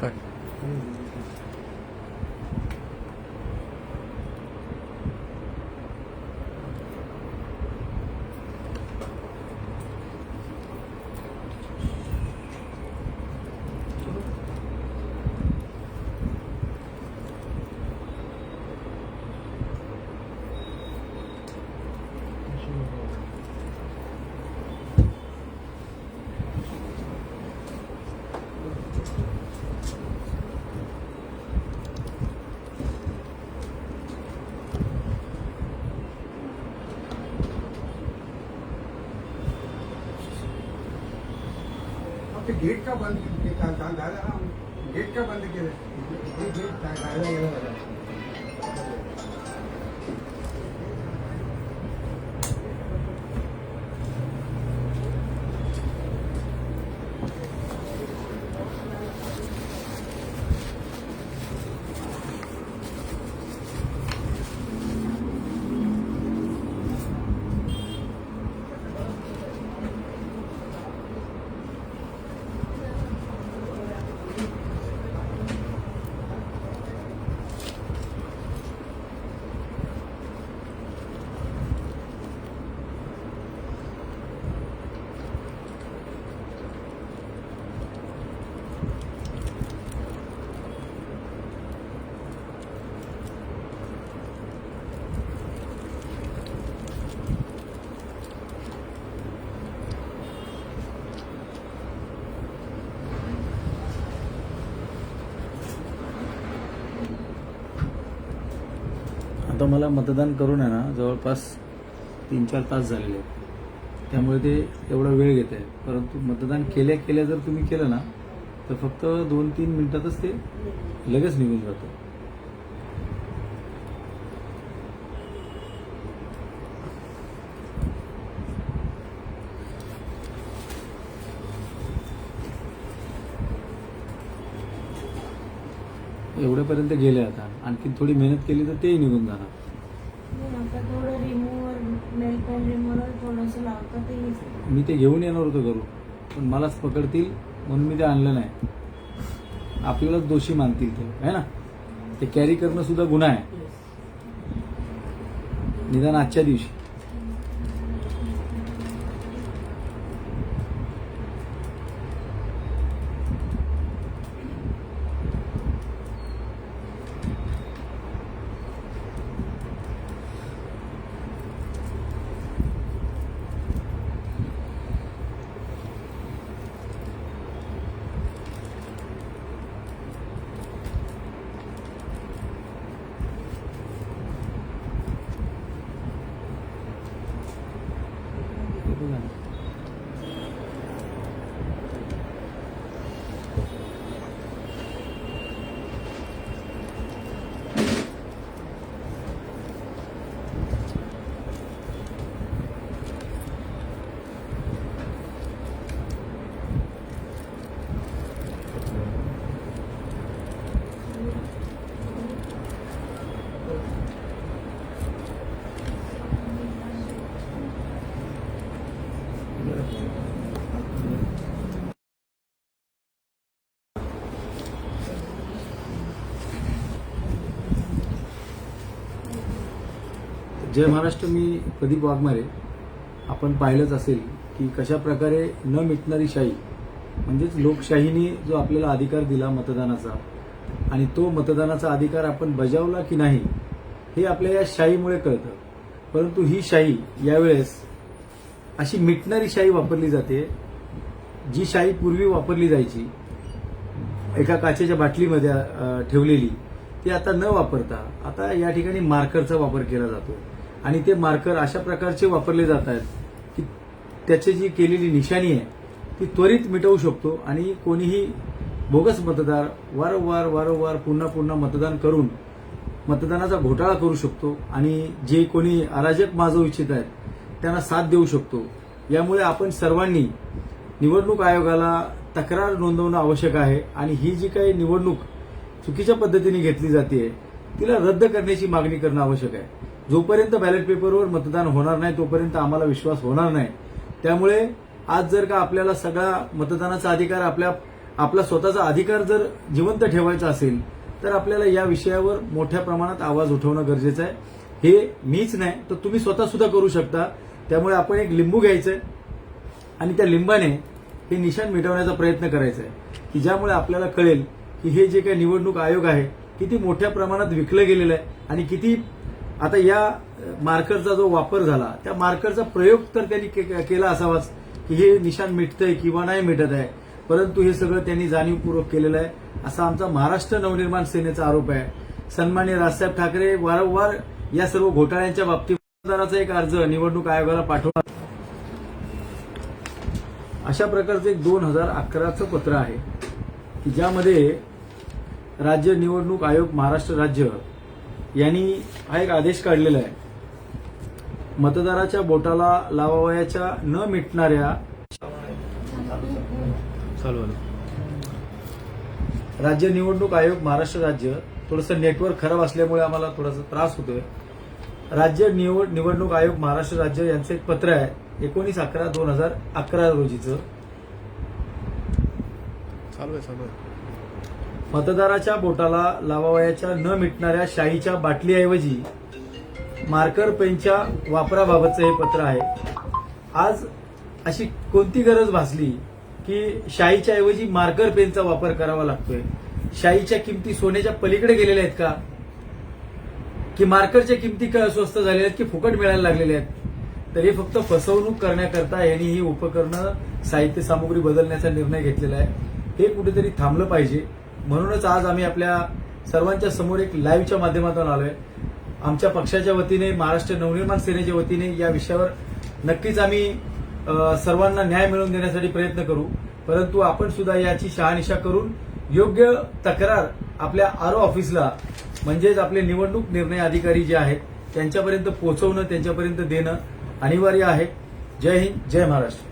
Так. ते गेट का बंद का- का- गेट का बंद केलं गेट काय- काढला आता मला मतदान करून आहे ना जवळपास तीन चार तास झालेले आहेत. त्यामुळे ते एवढा वेळ घेत आहे परंतु मतदान केल्या केल्या जर तुम्ही केलं ना तर फक्त दोन तीन मिनिटातच ते लगेच निघून जातं. एवढ्यापर्यंत गेले आता. आणखी थोडी मेहनत केली तर तेही निघून जाणार. आता थोडं रिमूव्हर नेल पेन रिमूव्हर थोडंसं लावतं ते येतं. मी ते घेऊन येणार होतो घरून. पण मलाच पकडतील म्हणून मी ते आणलं नाही. आपल्यालाच दोषी मानतील ते है ना? ते कॅरी करणं सुद्धा गुन्हा आहे. निदान आजच्या दिवशी. हे जय महाराष्ट्र मी प्रदीप वाघमारे. आपण पाहिलंच असेल की कशा प्रकारे न मिटणारी शाही म्हणजेच लोकशाहीने जो आपल्याला अधिकार दिला मतदानाचा आणि तो मतदानाचा अधिकार आपण बजावला की नाही हे आपल्या या शाहीमुळे कळतं. परंतु ही शाही यावेळेस अशी मिटणारी शाही वापरली जाते जी शाही पूर्वी वापरली जायची एका काचेच्या बाटलीमध्ये ठेवलेली ती आता न वापरता आता या ठिकाणी मार्करचा वापर केला जातो. आणि ते मार्कर अशा प्रकारचे वापरले जात आहेत की त्याची जी केलेली निशाणी आहे ती त्वरित मिटवू शकतो आणि कोणीही बोगस मतदार वारंवार वारंवार पुन्हा पुन्हा मतदान करून मतदानाचा घोटाळा करू शकतो आणि जे कोणी अराजक माजवू इच्छित आहेत त्यांना साथ देऊ शकतो. यामुळे आपण सर्वांनी निवडणूक आयोगाला तक्रार नोंदवणं आवश्यक आहे आणि ही जी काही निवडणूक चुकीच्या पद्धतीने घेतली जाते तिला रद्द करण्याची मागणी करणं आवश्यक आहे. जोपर्यंत बॅलेट पेपरवर मतदान होणार नाही तोपर्यंत आम्हाला विश्वास होणार नाही. त्यामुळे आज जर का आपल्याला सगळा मतदानाचा अधिकार आपल्या आपला स्वतःचा अधिकार जर जिवंत ठेवायचा असेल तर आपल्याला या विषयावर मोठ्या प्रमाणात आवाज उठवणं गरजेचं आहे. हे मीच नाही तर तुम्ही स्वतः सुद्धा करू शकता. त्यामुळे आपण एक लिंबू घ्यायचंय आणि त्या लिंबाने हे निशाण मिटवण्याचा प्रयत्न करायचा आहे की ज्यामुळे आपल्याला कळेल की हे जे काही निवडणूक आयोग आहे किती मोठ्या प्रमाणात विकलं गेलेलं आहे आणि किती आता या मार्करचा जो वापर झाला त्या मार्करचा प्रयोग तर त्यांनी के- केला असावाच की हे निशाण मिटतंय किंवा नाही मिटत आहे. परंतु हे सगळं त्यांनी जाणीवपूर्वक केलेलं आहे. असा आमचा महाराष्ट्र नवनिर्माण सेनेचा आरोप आहे. सन्मान्य राजसाहेब ठाकरे वारंवार या सर्व घोटाळ्यांच्या बाबतीत मतदाराचा एक अर्ज निवडणूक आयोगाला पाठवला अशा प्रकारचं एक दोन हजार अकराचं पत्र आहे की ज्यामध्ये राज्य निवडणूक आयोग महाराष्ट्र राज्य यांनी हा एक आदेश काढलेला आहे. मतदाराच्या बोटाला लावावयाच्या न मिटणाऱ्या राज्य निवडणूक आयोग महाराष्ट्र राज्य थोडंसं नेटवर्क खराब असल्यामुळे आम्हाला थोडासा त्रास होतोय. राज्य निवड निवडणूक आयोग महाराष्ट्र राज्य यांचं एक पत्र आहे. एकोणीस अकरा दोन हजार अकरा रोजीचं. चालू आहे चालू आहे. मतदाराच्या बोटाला लावावयाच्या न मिटणाऱ्या शाईच्या बाटलीऐवजी मार्कर पेनच्या वापराबाबतचं हे पत्र आहे. आज अशी कोणती गरज भासली की शाईच्या ऐवजी मार्कर पेनचा वापर करावा लागतोय? शाईच्या किमती सोन्याच्या पलीकडे गेलेल्या आहेत का? की मार्करच्या किमती स्वस्त झालेल्या आहेत की फुकट मिळायला लागलेल्या आहेत? तर हे फक्त फसवणूक करण्याकरता यांनी ही उपकरणं साहित्य सामुग्री बदलण्याचा निर्णय घेतलेला आहे. हे कुठेतरी थांबलं पाहिजे. म्हणूनच आज आम्ही आपल्या सर्वांच्या समोर एक लाईव्हच्या माध्यमातून आलोय. आमच्या पक्षाच्या वतीने महाराष्ट्र नवनिर्माण सेनेच्या वतीने या विषयावर नक्कीच आम्ही सर्वांना न्याय मिळवून देण्यासाठी प्रयत्न करू. परंतु आपण सुद्धा याची शहानिशा करून योग्य तक्रार आपल्या आरो ऑफिसला म्हणजेच आपले निवडणूक निर्णय अधिकारी जे आहेत त्यांच्यापर्यंत पोहोचवणं त्यांच्यापर्यंत देणं अनिवार्य आहे. जय हिंद जय महाराष्ट्र.